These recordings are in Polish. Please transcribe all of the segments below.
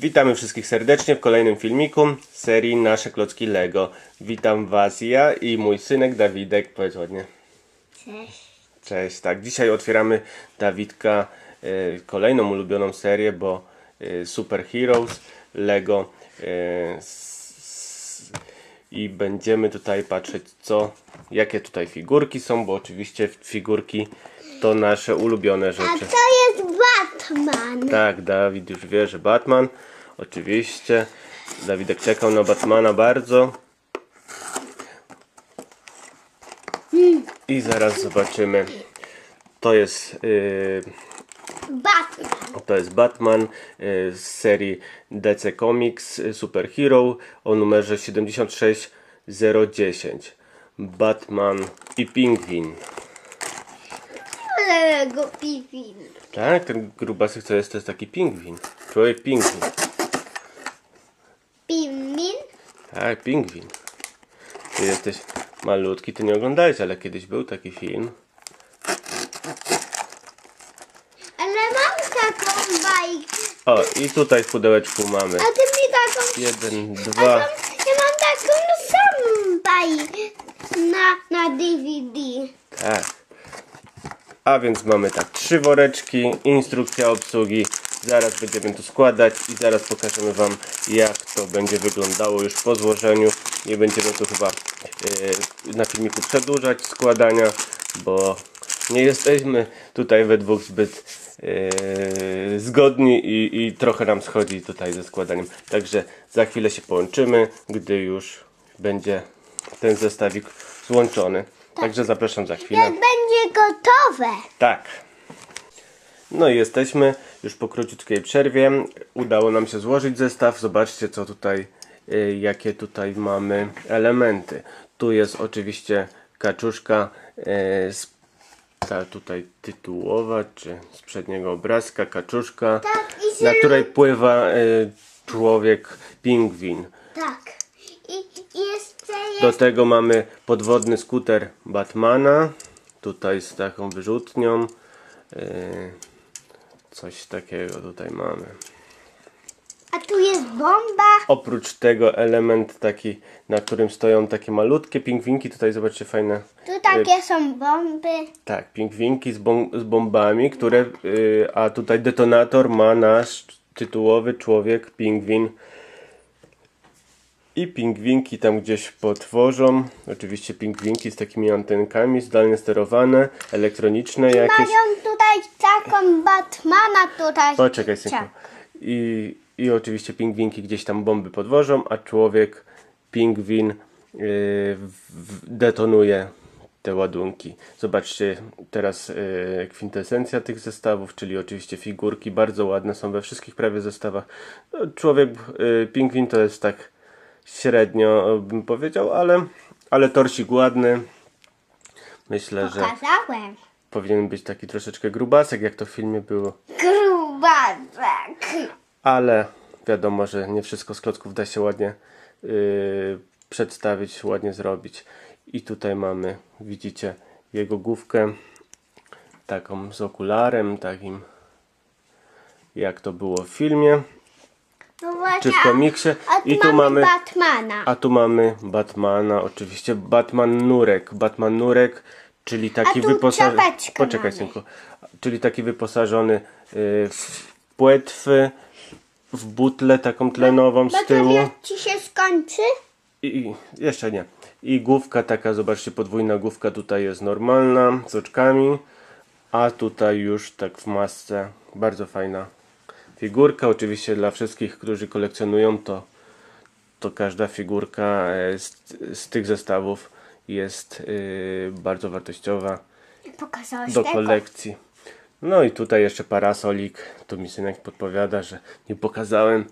Witamy wszystkich serdecznie w kolejnym filmiku z serii Nasze Klocki Lego. Witam Was ja i mój synek Dawidek. Powiedz ładnie. Cześć. Cześć, tak. Dzisiaj otwieramy Dawidka e, kolejną ulubioną serię, bo e, Super Heroes Lego s, s, i będziemy tutaj patrzeć co, jakie tutaj figurki są, bo oczywiście figurki to nasze ulubione A rzeczy. to jest Batman. Tak, Dawid już wie, że Batman. Oczywiście. Dawidek czekał na Batmana bardzo. I zaraz zobaczymy. To jest, yy, Batman. to jest Batman yy, z serii DC Comics yy, Super Hero o numerze 76010. Batman i Pingwin. Pipin. Tak, ten grubasek co jest, to jest taki pingwin. Człowiek pingwin. Pingwin. Tak, pingwin. Ty jesteś malutki, ty nie oglądałeś, ale kiedyś był taki film. Ale mam taką bajkę. O, i tutaj w pudełeczku mamy A ty mi taką... jeden, dwa. tam, ja mam taką samą bajkę na, na DVD. Tak. A więc mamy tak, trzy woreczki, instrukcja obsługi. Zaraz będziemy tu składać i zaraz pokażemy Wam jak to będzie wyglądało już po złożeniu. Nie będziemy tu chyba yy, na filmiku przedłużać składania, bo nie jesteśmy tutaj we dwóch zbyt yy, zgodni i, i trochę nam schodzi tutaj ze składaniem. Także za chwilę się połączymy, gdy już będzie ten zestawik złączony. Także zapraszam za chwilę. Jak będzie gotowe. Tak. No i jesteśmy już po króciutkiej przerwie. Udało nam się złożyć zestaw. Zobaczcie co tutaj, y, jakie tutaj mamy elementy. Tu jest oczywiście kaczuszka y, ta tutaj tytułowa, czy z przedniego obrazka, kaczuszka, Tak, na której pływa y, człowiek pingwin. Tak. I i jeszcze jest... Do tego mamy podwodny skuter Batmana. Tutaj z taką wyrzutnią. Yy, coś takiego tutaj mamy. A tu jest bomba. Oprócz tego element taki, na którym stoją takie malutkie pingwinki. Tutaj zobaczcie fajne. Tu takie są bomby. Tak, pingwinki z, bom z bombami, które. Yy, a tutaj detonator ma nasz tytułowy człowiek, pingwin. I pingwinki tam gdzieś potworzą. Oczywiście pingwinki z takimi antenkami, zdalnie sterowane, elektroniczne jakieś. Mają tutaj taką Batmana tutaj. Poczekaj synku. I, I oczywiście pingwinki gdzieś tam bomby podwożą, a człowiek, pingwin yy, w- detonuje te ładunki. Zobaczcie teraz yy, kwintesencja tych zestawów, czyli oczywiście figurki, bardzo ładne są we wszystkich prawie zestawach. No, człowiek, yy, pingwin to jest tak średnio bym powiedział, ale, ale torsik ładny. Myślę, że Pokazałem. powinien być taki troszeczkę grubasek, jak to w filmie było. Grubasek. ale wiadomo, że nie wszystko z klocków da się ładnie yy, przedstawić, ładnie zrobić. I tutaj mamy, widzicie, jego główkę taką z okularem, takim jak to było w filmie, No właśnie. czy w komiksie. A tu I tu mamy Batmana. a tu mamy Batmana, oczywiście Batman Nurek, Batman Nurek, czyli taki wyposażony. Poczekaj, mamy. synku. Czyli taki wyposażony yy, w płetwy, w butlę taką tlenową z tyłu. Bateria ci się skończy? I, I jeszcze nie. I główka taka, zobaczcie, podwójna główka tutaj jest normalna, z oczkami, a tutaj już tak w masce, bardzo fajna figurka. Oczywiście dla wszystkich, którzy kolekcjonują, to, to każda figurka e, z, z tych zestawów jest yy, bardzo wartościowa do tego? kolekcji. No i tutaj jeszcze parasolik. Tu mi synek podpowiada, że nie pokazałem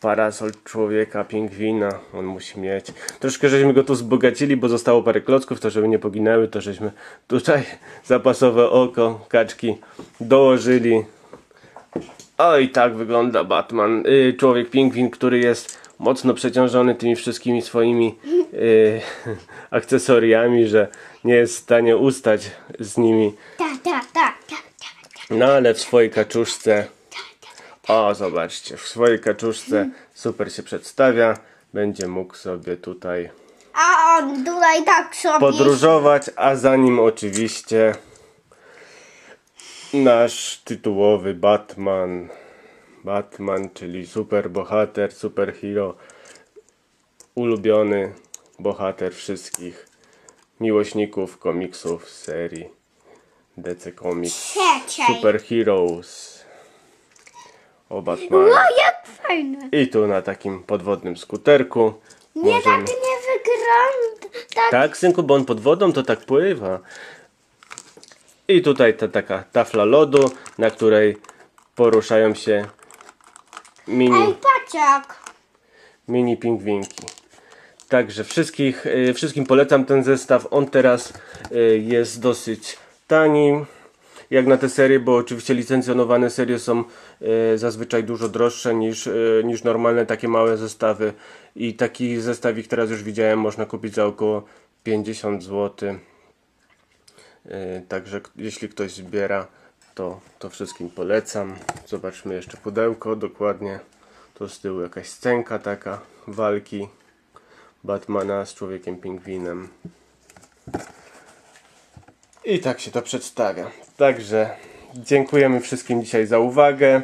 parasol człowieka, pingwina. On musi mieć. Troszkę żeśmy go tu wzbogacili, bo zostało parę klocków, to żeby nie poginęły, to żeśmy tutaj zapasowe oko, kaczki dołożyli. O i tak wygląda Batman. Y, człowiek pingwin, który jest mocno przeciążony tymi wszystkimi swoimi y, akcesoriami, że nie jest w stanie ustać z nimi. Tak, tak, tak, tak, tak. No ale w swojej kaczuszce O, zobaczcie, w swojej kaczuszce super się przedstawia. Będzie mógł sobie tutaj A on tutaj tak sobie... podróżować, a za nim oczywiście nasz tytułowy Batman. Batman, czyli super bohater, superhero, ulubiony bohater wszystkich miłośników komiksów serii DC Comics. Super Heroes. O Batman. O, jak fajne. I tu na takim podwodnym skuterku. Nie możemy- tak nie wygląda. Tak. Tak, synku, bo on pod wodą to tak pływa. I tutaj ta taka tafla lodu, na której poruszają się mini, Ej, paciak. mini pingwinki. Także wszystkich, y, wszystkim polecam ten zestaw. On teraz y, jest dosyć tani. Jak na te serie, bo oczywiście licencjonowane serie są y, zazwyczaj dużo droższe niż, y, niż normalne takie małe zestawy. I taki zestawik teraz już widziałem, można kupić za około 50 zł. Y, Także jeśli ktoś zbiera, to, to wszystkim polecam. Zobaczmy jeszcze pudełko dokładnie. To z tyłu jakaś scenka taka walki Batmana z człowiekiem pingwinem. I tak się to przedstawia. Także dziękujemy wszystkim dzisiaj za uwagę.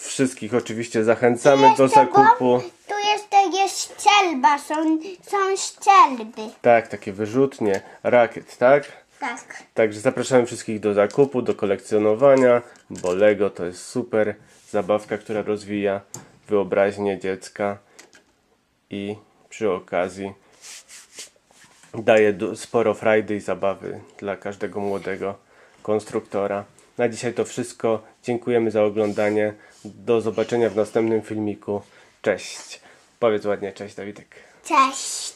Wszystkich oczywiście zachęcamy do zakupu. Tu jeszcze jest szczelba, są, są szczelby. Tak, takie wyrzutnie, rakiet, tak? Tak. Także zapraszamy wszystkich do zakupu, do kolekcjonowania, bo Lego to jest super zabawka, która rozwija wyobraźnię dziecka i przy okazji daje sporo frajdy i zabawy dla każdego młodego konstruktora. Na dzisiaj to wszystko. Dziękujemy za oglądanie. Do zobaczenia w następnym filmiku. Cześć. Powiedz ładnie cześć Dawidek. Cześć.